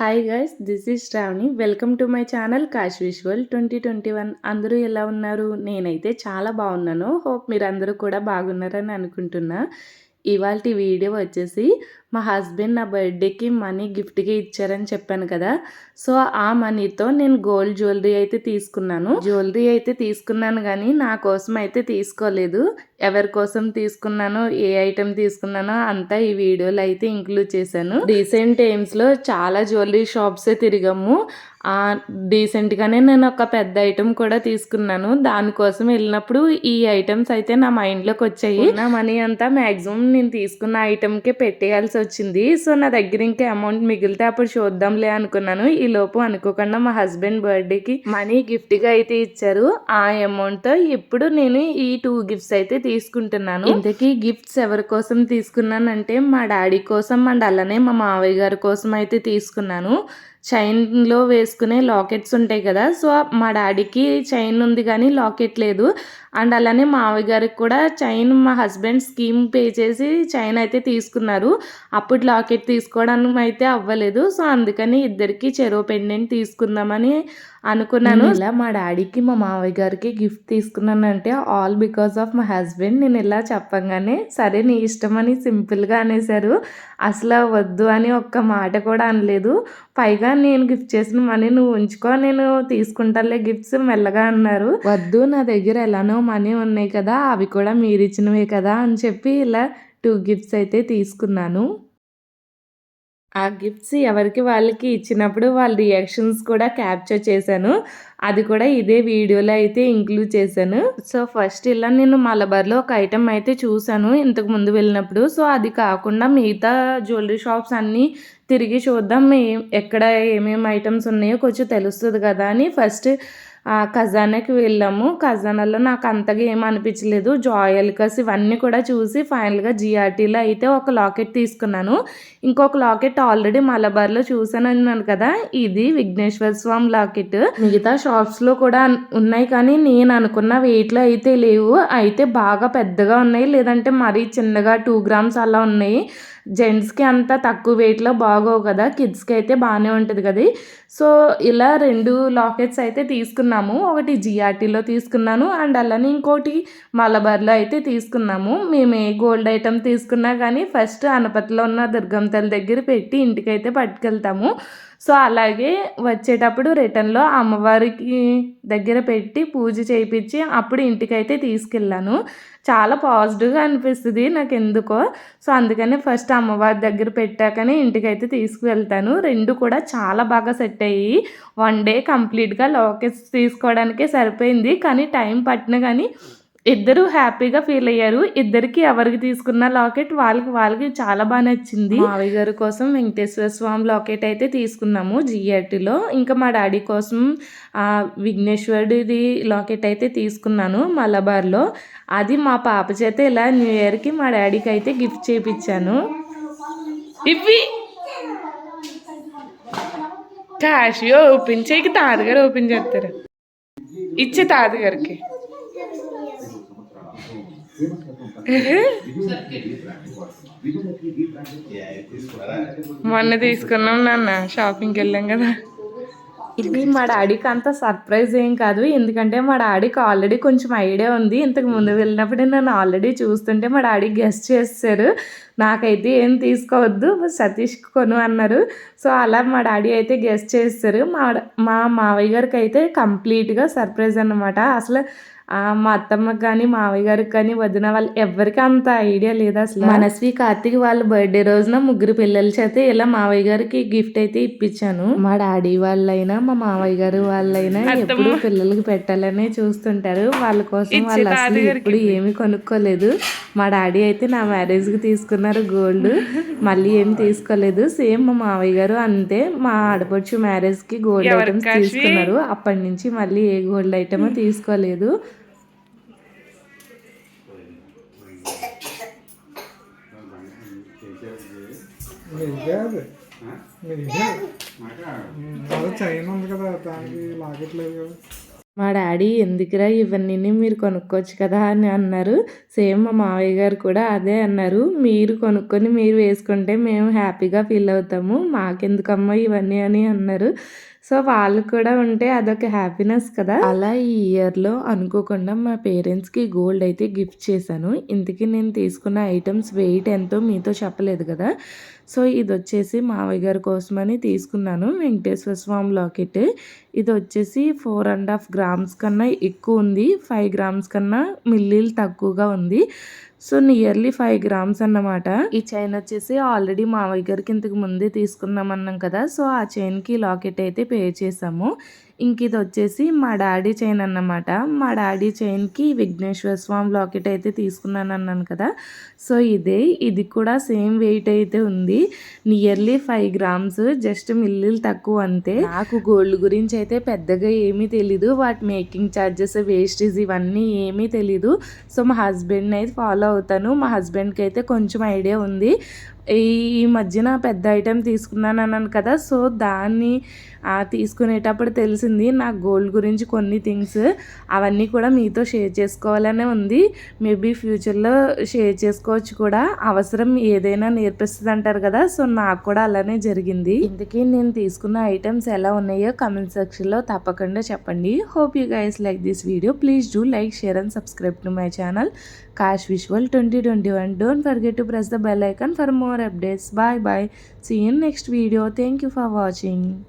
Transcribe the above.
Hi guys this is Shravani welcome to my channel cash visual twenty twenty one అందరూ ఎలా ఉన్నారు? నేనైతే చాలా బాగున్నాను. హోప్ మీరు అందరూ కూడా బాగున్నారని అనుకుంటున్నా. ఇవాళ వీడియో వచ్చేసి మా హస్బెండ్ నా బర్త్డేకి మనీ గిఫ్ట్గా ఇచ్చారని చెప్పాను కదా. సో ఆ మనీతో నేను గోల్డ్ జ్యువెలరీ అయితే తీసుకున్నాను. జ్యువెలరీ అయితే తీసుకున్నాను కానీ నా కోసం అయితే తీసుకోలేదు. ఎవరి కోసం తీసుకున్నానో ఏ ఐటెం తీసుకున్నానో అంతా ఈ వీడియోలో అయితే ఇంక్లూడ్ చేశాను. రీసెంట్ టైమ్స్లో చాలా జ్యువెలరీ షాప్సే తిరిగాము. డీసెంట్గానే నేను ఒక పెద్ద ఐటెం కూడా తీసుకున్నాను. దానికోసం వెళ్ళినప్పుడు ఈ ఐటమ్స్ అయితే నా మైండ్లోకి వచ్చాయి. నా మనీ అంతా మ్యాక్సిమం నేను తీసుకున్న ఐటెంకే పెట్టేయాల్సి వచ్చింది. సో నా దగ్గర ఇంకా అమౌంట్ మిగిలితే అప్పుడు చూద్దాంలే అనుకున్నాను. ఈ లోపు అనుకోకుండా మా హస్బెండ్ బర్త్డేకి మనీ గిఫ్ట్గా అయితే ఇచ్చారు. ఆ అమౌంట్తో ఇప్పుడు నేను ఈ టూ గిఫ్ట్స్ అయితే తీసుకుంటున్నాను. ఇంతకీ గిఫ్ట్స్ ఎవరి కోసం తీసుకున్నానంటే మా డాడీ కోసం అండ్ అలానే మా మావయ్య గారి కోసం అయితే తీసుకున్నాను. చైన్లో వేసుకునే లాకెట్స్ ఉంటాయి కదా సో మా డాడీకి చైన్ ఉంది కానీ లాకెట్ లేదు. అండ్ అలానే మావి గారికి కూడా చైన్ మా హస్బెండ్ స్కీమ్ పే చేసి చైన్ అయితే తీసుకున్నారు. అప్పుడు లాకెట్ తీసుకోవడానికి అయితే అవ్వలేదు. సో అందుకని ఇద్దరికి చెరో పెండెంట్ తీసుకుందామని అనుకున్నాను. ఇలా మా డాడీకి మా మావయ్య గారికి gift తీసుకున్నానంటే all because of my husband. నేను ఇలా చెప్పంగానే సరే నీ ఇష్టం అని సింపుల్గా అనేసారు అసలు వద్దు అని ఒక్క మాట కూడా అనలేదు. పైగా నేను గిఫ్ట్ చేసిన మనీ నువ్వు ఉంచుకో నేను తీసుకుంటాలే గిఫ్ట్స్ మెల్లగా అన్నారు. వద్దు నా దగ్గర ఎలానో మనీ ఉన్నాయి కదా అవి కూడా మీరు ఇచ్చినవే కదా అని చెప్పి ఇలా టూ గిఫ్ట్స్ అయితే తీసుకున్నాను. ఆ గిఫ్ట్స్ ఎవరికి వాళ్ళకి ఇచ్చినప్పుడు వాళ్ళ రియాక్షన్స్ కూడా క్యాప్చర్ చేశాను. అది కూడా ఇదే వీడియోలో అయితే ఇంక్లూడ్ చేశాను. సో ఫస్ట్ ఇలా నేను మలబార్లో ఒక ఐటెం అయితే చూశాను ఇంతకు ముందు వెళ్ళినప్పుడు. సో అది కాకుండా మిగతా జ్యువెలరీ షాప్స్ అన్నీ తిరిగి చూద్దాం. ఎక్కడ ఏమేమి ఐటమ్స్ ఉన్నాయో కొంచెం తెలుస్తుంది కదా అని ఫస్ట్ ఖజానాకి వెళ్ళాము. ఖజానాలో నాకు అంతగా ఏం అనిపించలేదు. జాయల్కస్ ఇవన్నీ కూడా చూసి ఫైనల్గా జిఆర్టీలో అయితే ఒక లాకెట్ తీసుకున్నాను. ఇంకొక లాకెట్ ఆల్రెడీ మలబార్లో చూసాను అన్నాను కదా. ఇది విఘ్నేశ్వర స్వామి లాకెట్. మిగతా షాప్స్లో కూడా ఉన్నాయి కానీ నేను అనుకున్న వెయిట్లో అయితే లేవు. అయితే బాగా పెద్దగా ఉన్నాయి. లేదంటే మరీ చిన్నగా టూ గ్రామ్స్ అలా ఉన్నాయి. జెంట్స్కి అంత తక్కువ వెయిట్లో బాగోవు కదా కిడ్స్కి అయితే బాగానే ఉంటుంది కదా. సో ఇలా రెండు లాకెట్స్ అయితే తీసుకున్నాము. ఒకటి జిఆర్టీలో తీసుకున్నాను అండ్ అలానే ఇంకోటి మలబార్లో అయితే తీసుకున్నాము. మేము ఏ గోల్డ్ ఐటమ్ తీసుకున్నా కానీ ఫస్ట్ అనపతిలో ఉన్న దుర్గం తల్లి దగ్గర పెట్టి ఇంటికైతే పట్టుకెళ్తాము. సో అలాగే వచ్చేటప్పుడు రిటర్న్లో అమ్మవారికి దగ్గర పెట్టి పూజ చేయించి అప్పుడు ఇంటికైతే తీసుకెళ్ళాను. చాలా పాజిటివ్గా అనిపిస్తుంది నాకు ఎందుకో సో అందుకని ఫస్ట్ అమ్మవారి దగ్గర పెట్టాకనే ఇంటికైతే తీసుకువెళ్తాను. రెండు కూడా చాలా బాగా సెట్ అయ్యి వన్ డే కంప్లీట్గా లోకెట్స్ తీసుకోవడానికే సరిపోయింది. కానీ టైం పట్టిన కానీ ఇద్దరు హ్యాపీగా ఫీల్ అయ్యారు. ఇద్దరికి ఎవరికి తీసుకున్న లాకెట్ వాళ్ళకి వాళ్ళకి చాలా బాగా నచ్చింది. మావయ్య గారి కోసం వెంకటేశ్వర స్వామి లాకెట్ అయితే తీసుకున్నాము జిఆర్టీలో ఇంకా మా డాడీ కోసం విఘ్నేశ్వరుడిది లాకెట్ అయితే తీసుకున్నాను మలబార్లో అది మా పాప చేత ఇలా న్యూ ఇయర్కి మా డాడీకి అయితే గిఫ్ట్ చేయించాను ఇవి క్యాష్ ఓపెన్ చేయకి తాతగారు ఓపెన్ చేస్తారు. ఇచ్చే తాతగారికి. మొన్న తీసుకున్నాం నాన్న షాపింగ్కి వెళ్ళాం కదా. ఇది మా డాడీకి అంత సర్ప్రైజ్ ఏం కాదు ఎందుకంటే మా డాడీకి ఆల్రెడీ కొంచెం ఐడియా ఉంది. ఇంతకు ముందు వెళ్ళినప్పుడు నన్ను ఆల్రెడీ చూస్తుంటే మా డాడీ గెస్ట్ చేస్తారు. నాకైతే ఏం తీసుకోవద్దు సతీష్ కొను అన్నారు. సో అలా మా డాడీ అయితే గెస్ట్ చేస్తారు. మా మా మావయ్య గారికి అయితే కంప్లీట్గా సర్ప్రైజ్ అనమాట అసలు మా అత్తమ్మకి కానీ మావయ్య గారికి కానీ వదిన వాళ్ళు ఎవరికి అంత ఐడియా లేదు అసలు. మనస్వి కార్తీక్ వాళ్ళ బర్త్డే రోజున ముగ్గురు పిల్లల చేత ఇలా మావయ్య గారికి గిఫ్ట్ అయితే ఇప్పించాను. మా డాడీ వాళ్ళైనా మా మావయ్య గారు వాళ్ళైనా ఎప్పుడు పిల్లలకి పెట్టాలనే చూస్తుంటారు. వాళ్ళ కోసం వాళ్ళు అసలు ఎప్పుడు ఏమి కొనుక్కోలేదు. మా డాడీ అయితే నా మ్యారేజ్కి తీసుకున్నారు గోల్డ్. మళ్ళీ ఏం తీసుకోలేదు. సేమ్ మా మావయ్య గారు అంతే. మా ఆడపడుచు మ్యారేజ్కి గోల్డ్ ఐటమ్స్ తీసుకున్నారు. అప్పటి నుంచి మళ్ళీ ఏ గోల్డ్ ఐటమ్ తీసుకోలేదు. ఉంది కదా దానికి లాగట్లేదు కదా. మా డాడీ ఎందుకురా ఇవన్నీ మీరు కొనుక్కోవచ్చు కదా అని అన్నారు. సేమ్ మా మావయ్య గారు కూడా అదే అన్నారు. మీరు కొనుక్కొని మీరు వేసుకుంటే మేము హ్యాపీగా ఫీల్ అవుతాము. మాకెందుకమ్మా ఇవన్నీ అని అన్నారు. సో వాళ్ళు కూడా ఉంటే అదొక హ్యాపీనెస్ కదా. అలా ఈ ఇయర్లో అనుకోకుండా మా పేరెంట్స్కి గోల్డ్ అయితే గిఫ్ట్ చేశాను. ఇంతకీ నేను తీసుకున్న ఐటమ్స్ వెయిట్ ఎంతో మీతో చెప్పలేదు కదా. సో ఇది వచ్చేసి మావయ్య గారి కోసమని తీసుకున్నాను. వెంకటేశ్వర స్వామి లాకెట్ ఇది వచ్చేసి ఫోర్ అండ్ హాఫ్ గ్రామ్స్ కన్నా ఎక్కువ ఉంది. ఫైవ్ గ్రామ్స్ కన్నా మిల్లీలు తక్కువగా ఉంది. సో నియర్లీ ఫైవ్ గ్రామ్స్ అన్నమాట. ఈ చైన్ వచ్చేసి ఆల్రెడీ మా దగ్గరికి ఇంతకు ముందే తీసుకున్నాం అన్నాం కదా సో ఆ చైన్కి లాకెట్ అయితే పే చేసాము. ఇంక ఇది వచ్చేసి మా డాడీ చైన్ అన్నమాట. మా డాడీ చైన్కి విఘ్నేశ్వర స్వామి లాకెట్ అయితే తీసుకున్నాను అన్నాను కదా. సో ఇదే ఇది కూడా సేమ్ వెయిట్ అయితే ఉంది. నియర్లీ ఫైవ్ గ్రామ్స్ జస్ట్ మిల్లీలు తక్కువ అంతే. నాకు గోల్డ్ గురించి అయితే పెద్దగా ఏమీ తెలీదు. వాటి మేకింగ్ ఛార్జెస్ వేస్టేజ్ ఇవన్నీ ఏమీ తెలీదు. సో మా హస్బెండ్ని అయితే ఫాలో అవుతాను. మా హస్బెండ్కి అయితే కొంచెం ఐడియా ఉంది. ఈ మధ్యన పెద్ద ఐటెం తీసుకున్నాను అన్నాను కదా సో దాన్ని తీసుకునేటప్పుడు తెలిసింది నా గోల్డ్ గురించి కొన్ని థింగ్స్ అవన్నీ కూడా మీతో షేర్ చేసుకోవాలనే ఉంది. మేబీ ఫ్యూచర్లో షేర్ చేసుకోవచ్చు కూడా. అవసరం ఏదైనా నేర్పిస్తుంది అంటారు కదా సో నాకు కూడా అలానే జరిగింది. ఇందుకే నేను తీసుకున్న ఐటమ్స్ ఎలా ఉన్నాయో కమెంట్ సెక్షన్లో తప్పకుండా చెప్పండి. Hope you guys like this video. Please do like share and subscribe to my channel. Cash visual twenty twenty one. Don't forget to press the bell icon for more updates. Bye bye. See you in next video. Thank you for watching